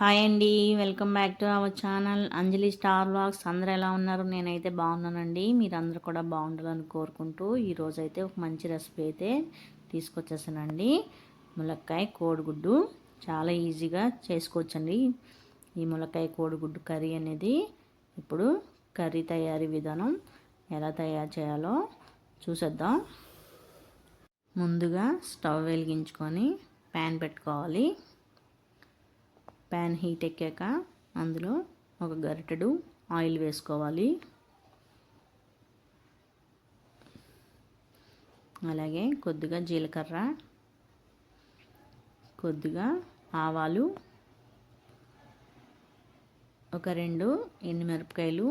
Hi అండి welcome back to our channel. Anjali star blogs అందరూ ఎలా ఉన్నారు? నేనైతే బాగున్నానండి. మీరు కూడా బాగుండాలని కోరుకుంటూ ఈరోజు అయితే ఒక మంచి రెసిపీ అయితే తీసుకొచ్చేసానండి. ములక్కాయ కోడిగుడ్డు. చాలా ఈజీగా చేసుకోవచ్చండి. ఈ ములక్కాయ కోడిగుడ్డు కర్రీ అనేది ఇప్పుడు కర్రీ తయారీ విధానం ఎలా తయారు చేయాలో చూసేద్దాం. ముందుగా స్టవ్ వెలిగించుకొని ప్యాన్ పెట్టుకోవాలి. ప్యాన్ హీట్ ఎక్కాక అందులో ఒక గరిటెడు ఆయిల్ వేసుకోవాలి. అలాగే కొద్దిగా జీలకర్ర కొద్దిగా ఆవాలు ఒక రెండు ఎండుమిరపకాయలు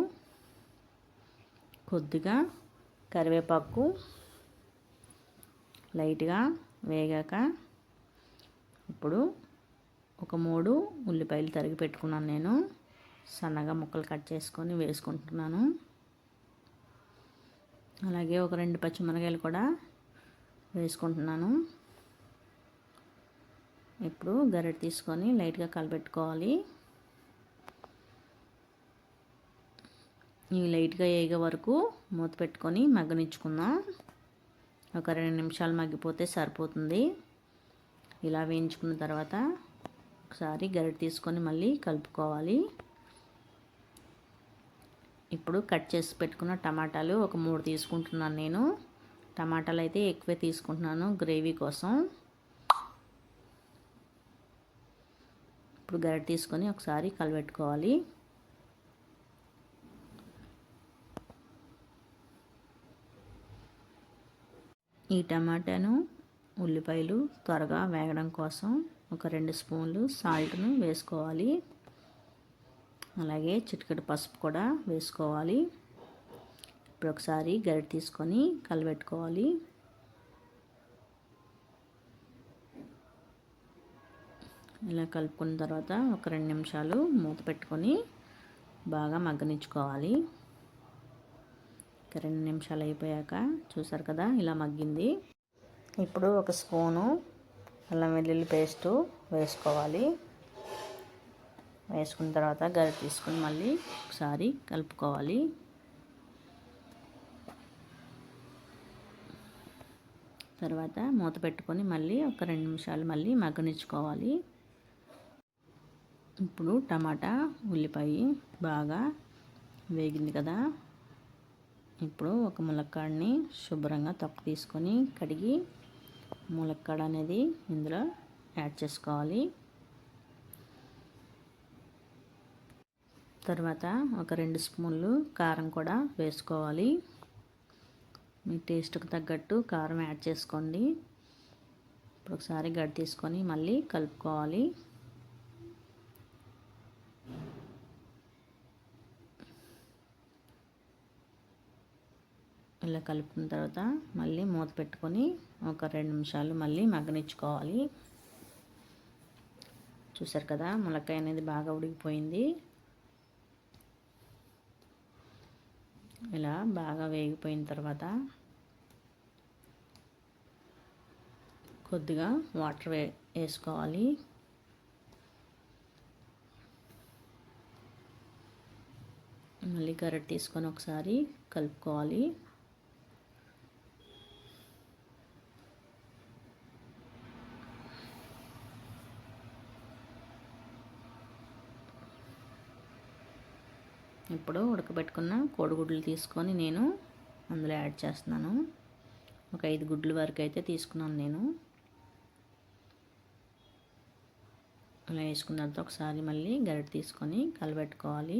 కొద్దిగా కరివేపాకు లైట్గా వేగాక ఇప్పుడు ఒక మూడు ఉల్లిపాయలు తరిగి పెట్టుకున్నాను నేను. సన్నగా ముక్కలు కట్ చేసుకొని వేసుకుంటున్నాను. అలాగే ఒక రెండు పచ్చిమిరకాయలు కూడా వేసుకుంటున్నాను. ఇప్పుడు గరిటె తీసుకొని లైట్గా కలపెట్టుకోవాలి. ఇవి లైట్గా వేయగ వరకు మూత పెట్టుకొని మగ్గనిచ్చుకుందాం. ఒక రెండు నిమిషాలు మగ్గిపోతే సరిపోతుంది. ఇలా వేయించుకున్న తర్వాత ఒకసారి గరిటె తీసుకొని మళ్ళీ కలుపుకోవాలి. ఇప్పుడు కట్ చేసి పెట్టుకున్న టమాటాలు ఒక మూడు తీసుకుంటున్నాను నేను. టమాటాలు అయితే ఎక్కువే తీసుకుంటున్నాను గ్రేవీ కోసం. ఇప్పుడు గరిటె తీసుకొని ఒకసారి కలపెట్టుకోవాలి ఈ టమాటాను ఉల్లిపాయలు త్వరగా వేగడం కోసం ఒక రెండు స్పూన్లు సాల్ట్ను వేసుకోవాలి. అలాగే చిటికెడు పసుపు కూడా వేసుకోవాలి. ఇప్పుడు ఒకసారి గరిటె తీసుకొని కలబెట్టుకోవాలి. ఇలా కలుపుకున్న తర్వాత ఒక రెండు నిమిషాలు మూత పెట్టుకొని బాగా మగ్గనిచ్చుకోవాలి. రెండు నిమిషాలు అయిపోయాక చూసారు కదా ఇలా మగ్గింది. ఇప్పుడు ఒక స్పూను అల్లం వెల్లుల్లి పేస్టు వేసుకోవాలి. వేసుకున్న తర్వాత గరి తీసుకుని మళ్ళీ ఒకసారి కలుపుకోవాలి. తర్వాత మూత పెట్టుకొని మళ్ళీ ఒక రెండు నిమిషాలు మళ్ళీ మగ్గనిచ్చుకోవాలి. ఇప్పుడు టమాటా ఉల్లిపాయ బాగా వేగింది కదా. ఇప్పుడు ఒక ములక్కాడిని శుభ్రంగా తొక్క తీసుకొని కడిగి ములక్కాడ అనేది ఇందులో యాడ్ చేసుకోవాలి. తర్వాత ఒక రెండు స్పూన్లు కారం కూడా వేసుకోవాలి. మీ టేస్ట్కి తగ్గట్టు కారం యాడ్ చేసుకోండి. ఇప్పుడు ఒకసారి గడ్డి తీసుకొని మళ్ళీ కలుపుకోవాలి. ఇలా కలుపుకున్న తర్వాత మళ్ళీ మూత పెట్టుకొని ఒక రెండు నిమిషాలు మళ్ళీ మగ్గనిచ్చుకోవాలి. చూసారు కదా ములక్కాయ అనేది బాగా ఉడికిపోయింది. ఇలా బాగా వేగిపోయిన తర్వాత కొద్దిగా వాటర్ వే వేసుకోవాలి. మళ్ళీ గరెట్ తీసుకొని ఒకసారి కలుపుకోవాలి. ఇప్పుడు ఉడకబెట్టుకున్న కోడిగుడ్లు తీసుకొని నేను అందులో యాడ్ చేస్తున్నాను. ఒక ఐదు గుడ్ల వరకు అయితే తీసుకున్నాను నేను. అలా వేసుకున్న తర్వాత ఒకసారి మళ్ళీ గరిటె తీసుకొని కలబెట్టుకోవాలి.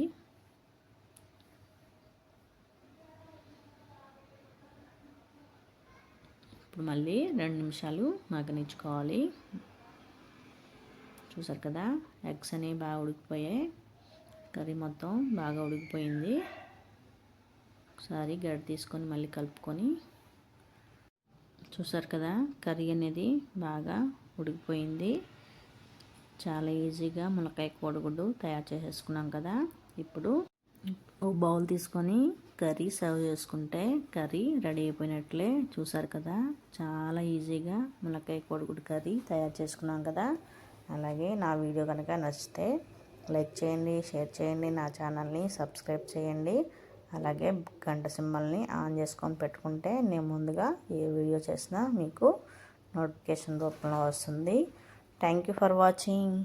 ఇప్పుడు మళ్ళీ రెండు నిమిషాలు మగ్గనిచ్చుకోవాలి. చూసారు కదా ఎగ్స్ అనేవి బాగా ఉడికిపోయాయి. కర్రీ మొత్తం బాగా ఉడికిపోయింది. ఒకసారి గడ్డ తీసుకొని మళ్ళీ కలుపుకొని చూసారు కదా కర్రీ అనేది బాగా ఉడికిపోయింది. చాలా ఈజీగా మునక్కాయ కోడిగుడ్డు తయారు చేసేసుకున్నాం కదా. ఇప్పుడు ఓ బౌల్ తీసుకొని కర్రీ సర్వ్ చేసుకుంటే కర్రీ రెడీ అయిపోయినట్లే చూసారు కదా. చాలా ఈజీగా మునక్కాయ కోడిగుడ్డు కర్రీ తయారు చేసుకున్నాం కదా. అలాగే నా వీడియో కనుక నచ్చితే లైక్ చేయండి షేర్ చేయండి నా ఛానల్ని సబ్స్క్రైబ్ చేయండి. అలాగే గంట సింబల్ని ఆన్ చేసుకొని పెట్టుకుంటే నేను ముందుగా ఏ వీడియో చేసినా మీకు నోటిఫికేషన్ రూపంలో వస్తుంది. Thank you for watching